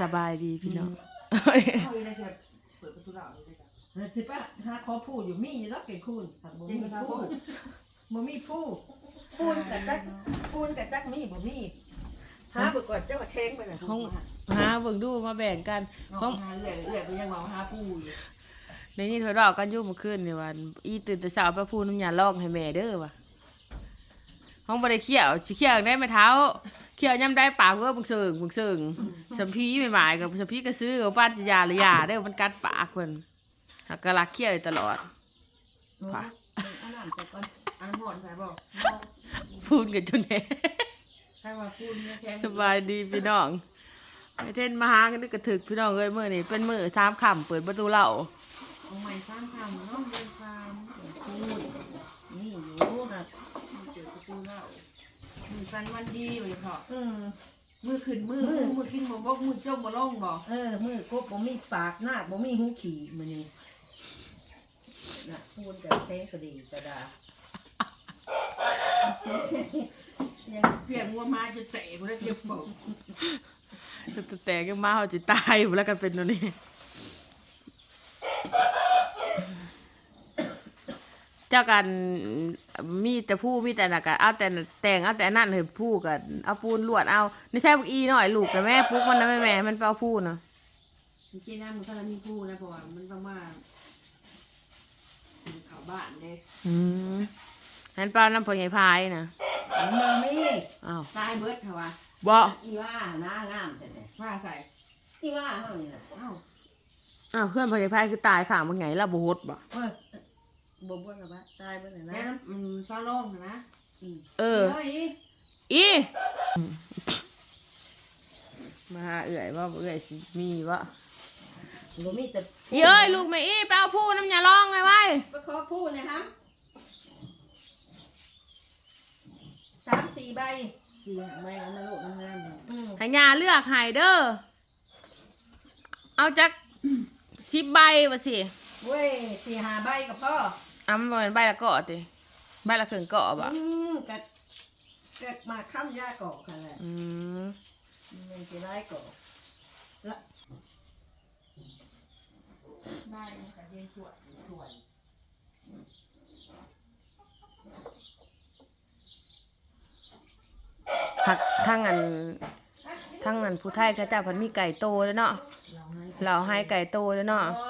สบายดีพี่น้องเข้าอีกแล้วเถอะเปิดประตูเราเลยจ้ะนั่นสิป้าหาขอพูดอยู่มีอยู่แล้วเก่งคุณผักบ่มีพูดบ่มีพูดพูดกับจักพูดกับจักมีบ่มีหาเบิกก่อนเจ้าว่าแข้งไปน่ะห้องหาเบิ่งดูมาแบ่งกันน้ห้อองงหาเอื่อยเอื่อยไปยังมาหาปูอยู่ในนี้เธอเรากันอยู่เมื่อคืนนี่วันอีตื่นแต่เช้าไปพูดน้ำยาลอกให้แม่เด้อว่ะห้องบ่ได้เขี้ยวสิเขี้ยวได้ไหมเท้า เขี้ยวย่ำได้ปากเว้อบึงเสิงบึงเสิงสัมพีไม่หมายกับสัมพีก็ซื้อกับป้านสิยาหรือยาเด้อมันกัดปากเพิ่นหักกะลักเขี้ยวอยู่ตลอดค่ะอันนั้นไปก่อนอันหอนใส่บอกพูดกันจนแหน่ใครมาปูเนี่ยแค่สบายดีพี่น้องไม่เท่นมาหากันนึกกระถึกพี่น้องเอ้ยมื้อนี้เป็นมื้อสามค่ำเปิดประตูเหล่าเอาใหม่สร้างทำเนาะเดินทางพูดนี่อยู่น่ะ เจอประตูเรามือ สันวันดีเลยพออืม มือขึ้นมือมือ มือขึ้นมาบอกมือจมมาลงบ่เออมือกบบ่มีปากหน้าบ่มีหูขี่มื้อนี้น่ะพูดกับแข้งก็ดีก็ดายังเพียงวัวมาจะเตะกูได้เก็บบอกแต่แต่ก็มาเขาจะตายอยู่แล้วกันเป็นตัวนี้ เจ้ากันมีแต่ผู้มีแต่น่ะกันเอาแต่แต่งเอาแต่นั่นเลยผู้กันเอาปูนลวดเอานี่ใช่พวกอีหน่อยลูกแต่แม่ปุ๊กมันนะแม่แม่มันไปเอาผู้นะจริงๆนะมันก็จะมีปูนะเพราะว่ามันต้องมาเขาบ้านเลยอืมนั่นเปล่าน้ำพอใหญ่พายนะมันมีอ้าวตายเบิดเถอะวะบ่อีว่าหน้างามแต่ว่าใส่อีว่าเฮานี่น่ะเอ้าอ้าวเพื่อนพอใหญ่พายคือตายข่างมันไงล่ะบ่ฮดบ่ เออบ่บ่ล่ะบ่ตายเบ่น่ะแม่นะน้ำมันซาโล่งนะอืมเออเฮ้ยอีมาหาเอื่อยว่าเอื่อยสิมีวะบ่มีแต่อีเอ้ยลูกแม่อีไปเอาผู้น้ำยาลองไงไว้ไปขอพูดนะครับสามสี่ใบสี่ไม่เอามาโลกน้ำงามเลยอืมให้ยาเลือกให้เด้อเอาจักสิบใบวะสิเว้ยสี่ห้าใบกับพ่อเอามันบ่เป็นใบละเกาะติใบละเครื่องเกาะบ่อืมกัดกัดมาข้ามยาเกาะกันแหละอืมมันจะได้เกาะละได้แต่เย็นสวยสวยหักทั้งอันทั้งอันผู้ไทยเขาเจ้าเพันมีไก่โตแล้วเนาะเราให้เราให้ไก่โตแล้วเนาะอ๋อ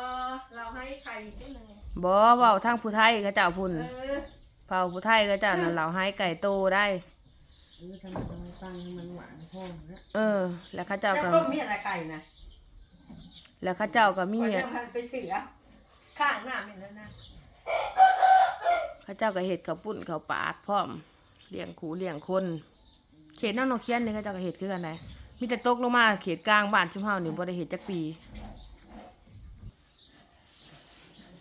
เราให้ไข่นิดนึง บ่เว้าทั้งผู้ไทยเขาเจ้าพุ่นเออเผาผู้ไทยเขาเจ้านั่นเราให้ไก่โตได้ เออทำไมทำไมตั้งให้มันหวานพอนะเออ แล้วเขาเจ้าแล้วก็ก็มีอะไรไก่นะแล้วเขาเจ้าก็มีก่อนอะจะพันไปเสือข้างหน้ามีแล้วนะเขาเจ้าก็เห็ดข้าวปุ้นข้าวปาดพร้อมเลี้ยงขูเลี้ยงคน เขตน้องนกเคียนนี่เขาเจ้าก็เห็ดคือกันไดมีแต่ตกลงมาเขตกลางบ้านชุมเฮานี่บ่ได้เห็ดจักปี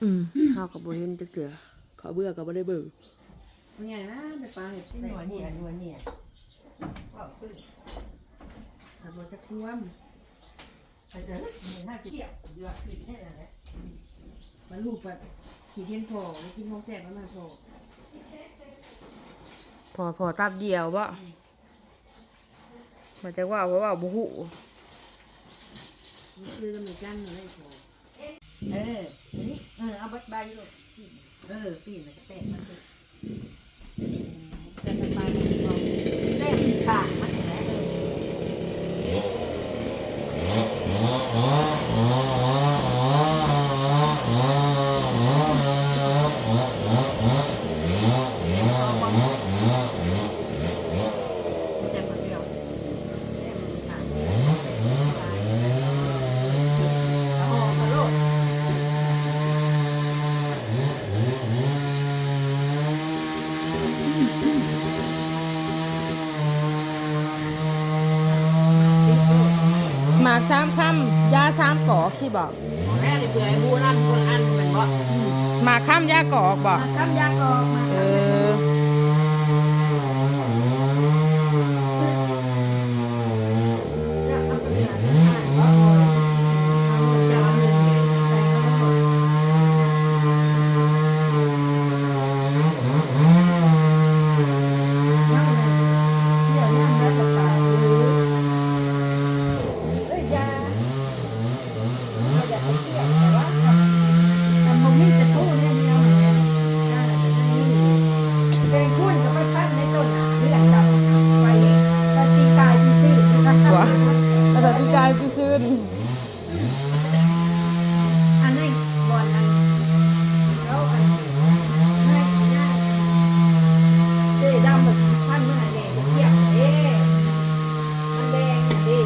อืมเฮาก็บ่เห็นจักเทื่อเขาเบื่อก็บ่ได้เบิ่งเป็นไงนะไปปลาเห็ดที่หน่วยเนี่ยหน่วยเนี่ยว้าวขึ้นทำมาจะคว่ไปเจอหน่วยหน้าเกี่ยวเดือดขึ้นแค่นั้นแหละำมันลูกแบบขี่เทียนพอไม่กินห้องแซ่บแล้วมาพอพอพอตับเดียวบ่มาจากว่าว่าว่าบ่ฮู้มันซื้อกันเหมือนกันเลยพอเออนี่ เออเอาใบใบลูกเออปีนแล้วก็แตะมันเลย แต่ไปปลาไม่พอ แตะข้างมันแหละเออ แต่คนเดียว หมากสามคำยาสามกอกสิบ่แม่เลยเบื่อไอ้บูรันคนอันมันบ่หมากข้ามยากอกบ่มาทำยากอกมา เออ จะเอาไปหาที่ไหนก็เอาจานหนึ่งแต่ก็นั่งเลยเดี๋ยวนั่งแล้วก็ตายอยู่เอ้ยยา ปีกายปีซื่น อันนี้บอลอันแล้วอันให้ง่ายเจ๊ดำแบบท่านเมื่อไหร่เนี่ยเทียบเด้มันแดงน่ะเด้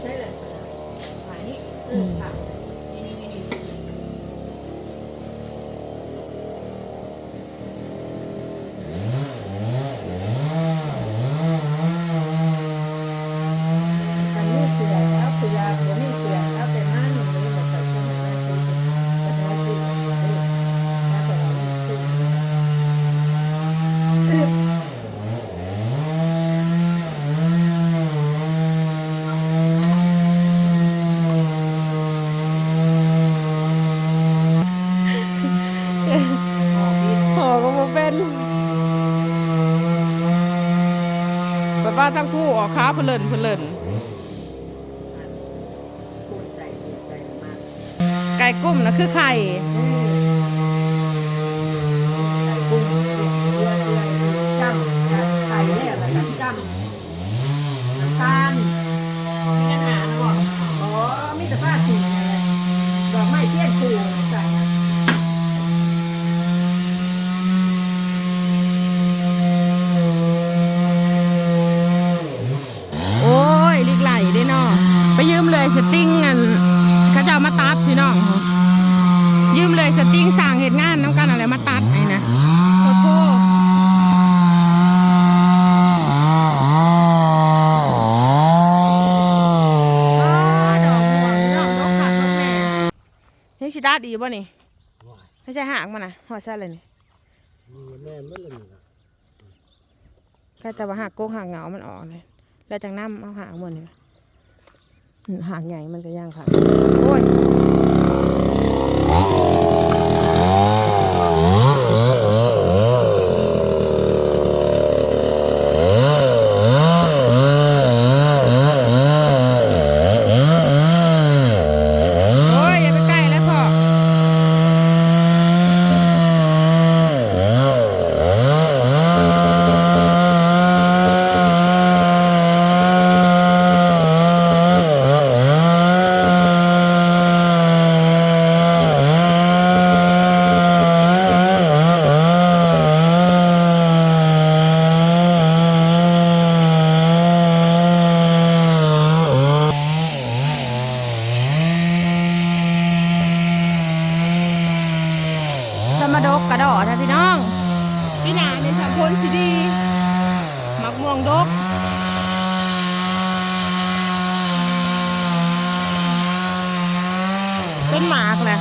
ใช่เลยหมายนี้เออค่ะนี่นี่นี่นี่ อันนี้เสือแล้วเสือหัวนี่เสือแล้วแต่มันนี่แบบแต่ที่มันเป็นแต่น้อยคือแล้วแต่เราคือ หอก็มาเป็นแบบ ว่าทั้งคู่ออกค้าเพลินเพลินไก่กุ้มนะคือไข่ไก่กุ้งเรือเรือจ้ำไข่แล้วแล้วก็จ้ำน้ำตาลมีปัญหานะบอกอ๋อมีแต่ป้าสีดอกไม้เทียนคูใส่ โอ้ยลิกไหลได้เนาะไปยืมเลยสติ้งอันเขาจะเอามาตัดพี่น้อง ยืมเลยสติ้งสั่งเหตุงานน้ำกันอะไรมาตัดไอ้นะโอ้โหอ้าดอกบัวพี่น้องดอกขาดดอกแม่นี่ชิดาดีบ่นี่ ไม่ใช่หางมันนะหัวซ่เลยนี่แม่ไม่เลยนะแค่แต่ว่าหากโกงหางเหงามันออกเลยแล้วจังน้ำเอาหางมันเนี่ยอืมหางใหญ่มันก็ย่างค่ะโอ้ย โอ้ย อย่าไปใกล้แล้วพ่อ สมดกกระดอท่าพี่น้อง พี่นาในสังคนสิดี มักม่วงดก เป็นหมากแหละ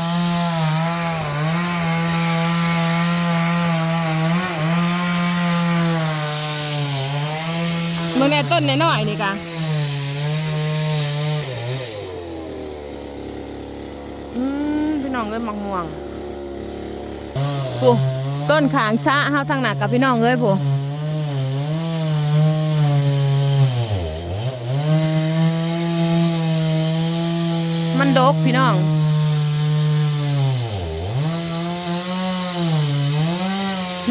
เมื่อแน่ต้นน้อยนี่กะอืมพี่น้องเอ้ยมักม่วงปูต้นขางซะเฮาทางหนักกับพี่น้องเอ้ยปูมันดกพี่น้อง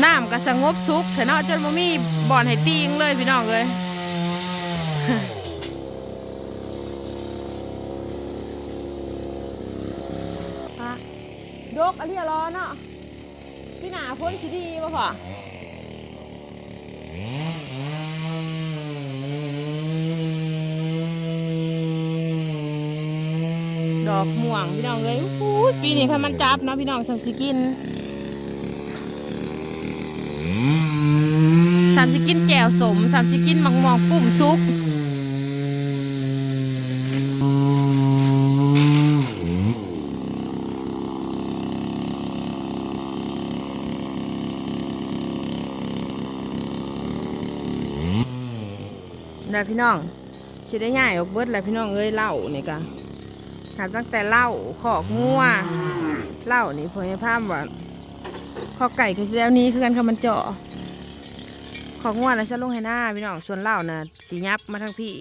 น้ำก็สงบสุขแต่นาะจนบ่มีบ่อนให้ตีงเลยพี่น้องเอ้ย ฮะดกอะไรอะรอเนาะพี่หนาพ้นสิดีป่ะพ่อดอกม่วงพี่น้องเลยปีนี้ค่ะมันจับเนาะพี่น้องสัมสิกินสัมสิกินแจ่วสมสัมสิกินมังม่วงปุ่มซุก ได้พี่น้องสิได้ง่ายออกเบิดแหละพี่น้องเอ้ยเล่านี่กะหาตั้งแต่เล่าขอกงัวเล่านี่พอให้ภาพว่าขอไก่คือแล้วนี้คือกันค่ะมันเจาะขอกงัวนะจะลงให้หน้าพี่น้องส่วนเล่านะสียับมาทั้งพี่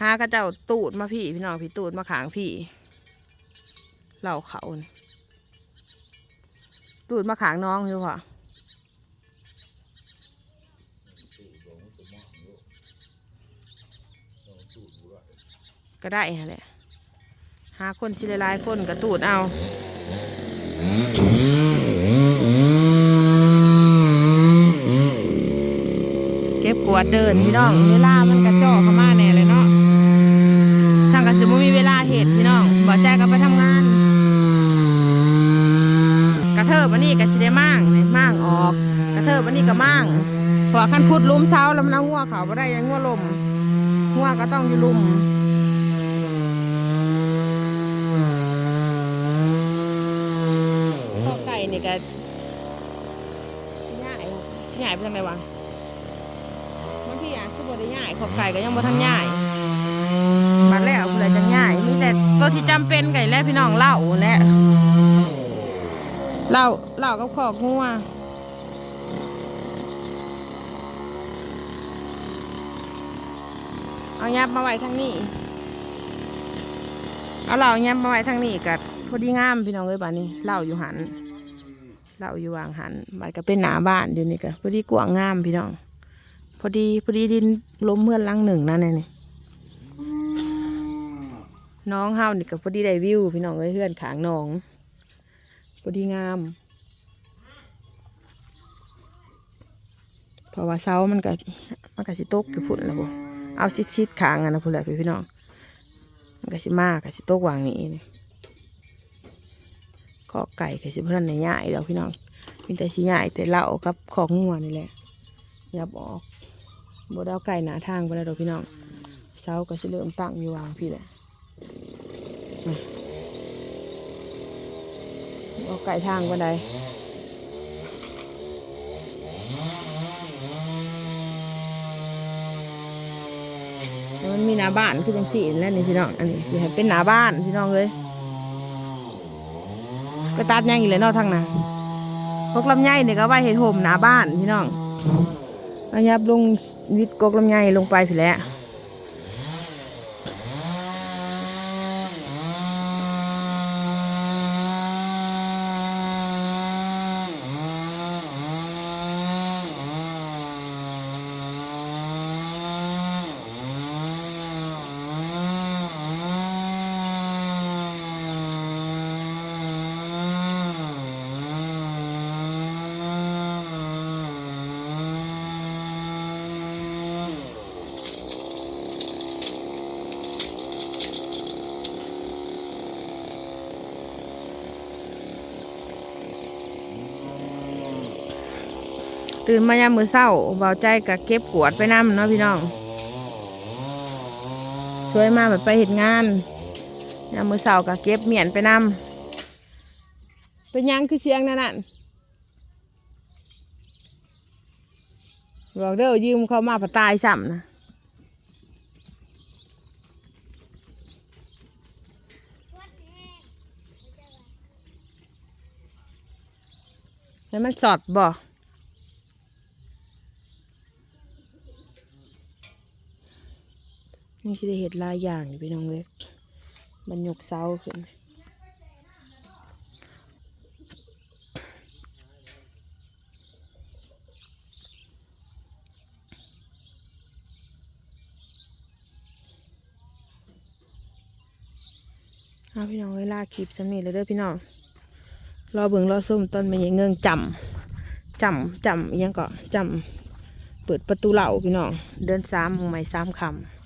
หากระเจ้าตูดมาพี่พี่น้องพี่ตูดมาขางพี่เล่าเขาตูดมาขางน้องอยู่พอ ก็ได้ฮะแหละหาคนที่หลายคนกระตูดเอาเก็บกวดเดินพี่น้องเวลามันกระจอกเข้ามาแน่เลยเนาะทางกสิบ่มีเวลาเหตุพี่น้องบ่แจ้ก็ไปทำงาน กระเทิบอันนี้ก็สิได้มั่งนี่มั่งออก กระเทิบอันนี้ก็มั่งพราะว่าคันขุดลุมเช้าแล้วมันเอางัวเขาบ่ได้ยังงัวลม งัวก็ต้องอยู่หลุมข้อไก่นี่ก็ง่ายง่ายไปทางไหนวะบางทีอะคือบได้ง่ายขอบไก่ก็ยังบ่ทันง่ายบัดแล้วเพื่อจะง่ายมีแต่ตัวที่จำเป็นไก่และพี่น้องเหล้าและเหล้าเหล้ากับขอกงัว เอายับมาไว้ทางนี้เอาเหล้ายับมาไว้ทางนี้กัพอดีงามพี่น้องเอ้ยบ้านนี้เหล้าอยู่หันเหล้าอยู่วางหันบัดก็เป็นหนาบ้านอยู่นี่ก็พอดีกว้างงามพี่น้อง พอดีพอดีดินล้มเมื่อหลังหนึ่งนั่นน่ะนี่น้องเฮานี่ก็พอดีได้วิวพี่น้องเอ้ยเพื่อนขางน้องพอดีงาม เพราะว่าเสามันก็มันก็สิตกอยู่พุ่นแล้วบ่ เอาชิดชิดๆขางอันนะพุ่นแหละพี่พี่น้องมันก็สิมากก็สิตกวางนี้นี่ขอไก่ก็สิเพื่อนในย่ายแล้วพี่น้องมีแต่สิย่ายแต่เหล้ากับของงัวนี่แหละยับออกบดเอาไก่หนาทางไปแล้วดอกพี่น้องเสาก็สิเริ่มตั้งอยู่วางพี่แหละเอาไก่ทางไปได้ มันมีหน้าบ้านคือจังสีแล้วนี่พี่น้อง อันนี้สิให้เป็นหน้าบ้านพี่น้องเลยก็ตัดยังอีกเลยนอกทางน่ะกกลำไยเนี่ยก็ไว้เห็ดห่มหน้าบ้านพี่น้องอายับลงวิดกกลำไยลงไปผิแล้ว ตื่นมายามมือเศร้าเบาใจกับเก็บกวดไปน้ำเนาะพี่น้อง ช่วยมาแบบไปเห็นงานยามมือเศร้ากับเก็บเมียนไปน้ำเป็นยังคือเสียงนั่นน่ะบอกเด้อยืมเขามาปะตายซ้ำนะให้มันสอดบ่ นี่คือเห็ดลายอย่างอยู่พี่น้องเล็กมันหยกเสาขึ้นเอาพี่น้องเวลาคลิปสำนีเลยเด้อพี่น้องรอเบิ่งรอส้มต้นมันยังเงิงจำจำจำยังก็จำเปิดประตูเหล่าพี่น้องเดินสามมองใหม่สามคำ